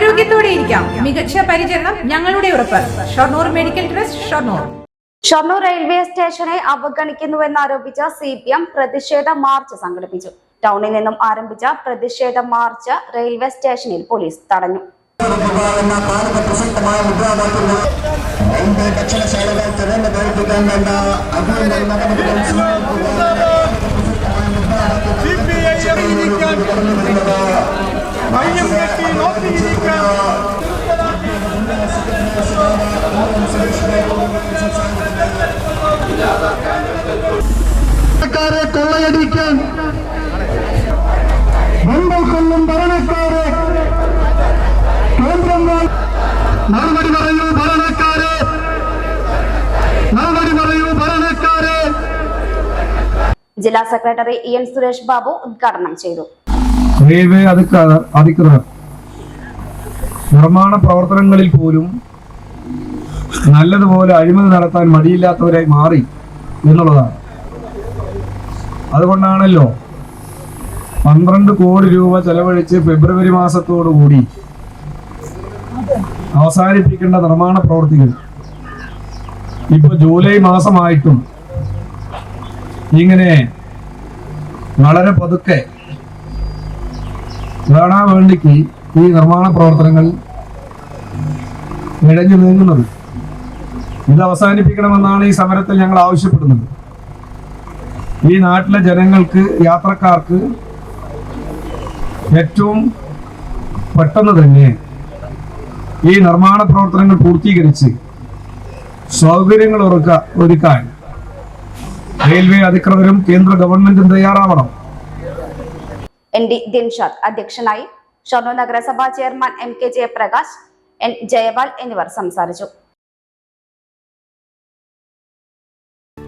ആരോഗ്യത്തോടെ ഇരിക്കാം. മികച്ച പരിചരണം ഞങ്ങളുടെ ഉറപ്പ്. Shoranur medical trust Shoranur. Shoranur railway സ്റ്റേഷനെ അവഗണിക്കുന്നുവെന്നാരോപിച്ച സി പി എം പ്രതിഷേധ മാർച്ച് സംഘടിപ്പിച്ചു. ടൗണിൽ നിന്നും ആരംഭിച്ച പ്രതിഷേധ മാർച്ച് റെയിൽവേ സ്റ്റേഷനിൽ പോലീസ് തടഞ്ഞു. ഭക്ഷണശാലകൾ തുറന്നു പ്രവർത്തിക്കാൻ വേണ്ട നടപടികൾ കെട്ടി ഭരണക്കാരെ കൊള്ളയടിക്കാൻ. മുമ്പ് കൊല്ലും ഭരണക്കാരെ. കേന്ദ്രം മറുപടി പറയൂ ഭരണക്കാരെ. മറുപടി പറയൂ ഭരണക്കാരെ. ജില്ലാ secretary E N Suresh Babu ഉദ്ഘാടനം ചെയ്തു. റെയിൽവേ അധികൃതർ. നിർമ്മാണ പ്രവർത്തനങ്ങളിൽ പോലും നല്ലതുപോലെ അഴിമതി നടത്താൻ മടിയില്ലാത്തവരായി മാറി എന്നുള്ളതാണ്. അതുകൊണ്ടാണല്ലോ പന്ത്രണ്ട് കോടി രൂപ ചെലവഴിച്ച് ഫെബ്രുവരി മാസത്തോടുകൂടി അവസാനിപ്പിക്കേണ്ട നിർമ്മാണ പ്രവൃത്തികൾ. ഇപ്പൊ ജൂലൈ മാസമായിട്ടും ഇങ്ങനെ വളരെ പതുക്കെ കാണാൻ വേണ്ടിക്ക് ഈ നിർമ്മാണ പ്രവർത്തനങ്ങൾ ഇഴഞ്ഞു നീങ്ങുന്നത്. ഇത് അവസാനിപ്പിക്കണമെന്നാണ് ഈ സമരത്തിൽ ഞങ്ങൾ ആവശ്യപ്പെടുന്നത്. ഈ നാട്ടിലെ ജനങ്ങൾക്ക് യാത്രക്കാർക്ക് ഏറ്റവും പെട്ടെന്ന് തന്നെ ഈ നിർമ്മാണ പ്രവർത്തനങ്ങൾ പൂർത്തീകരിച്ച് സൗകര്യങ്ങൾ ഒരുക്ക ഒരുക്കാൻ റെയിൽവേ അധികൃതരും കേന്ദ്ര ഗവൺമെന്റും തയ്യാറാവണം. എൻ ഡി ദിൻഷാദ് അധ്യക്ഷനായി ഷൊർണൂർ നഗരസഭാ chairman M K Jayaprakash N Jayapal എന്നിവർ സംസാരിച്ചു.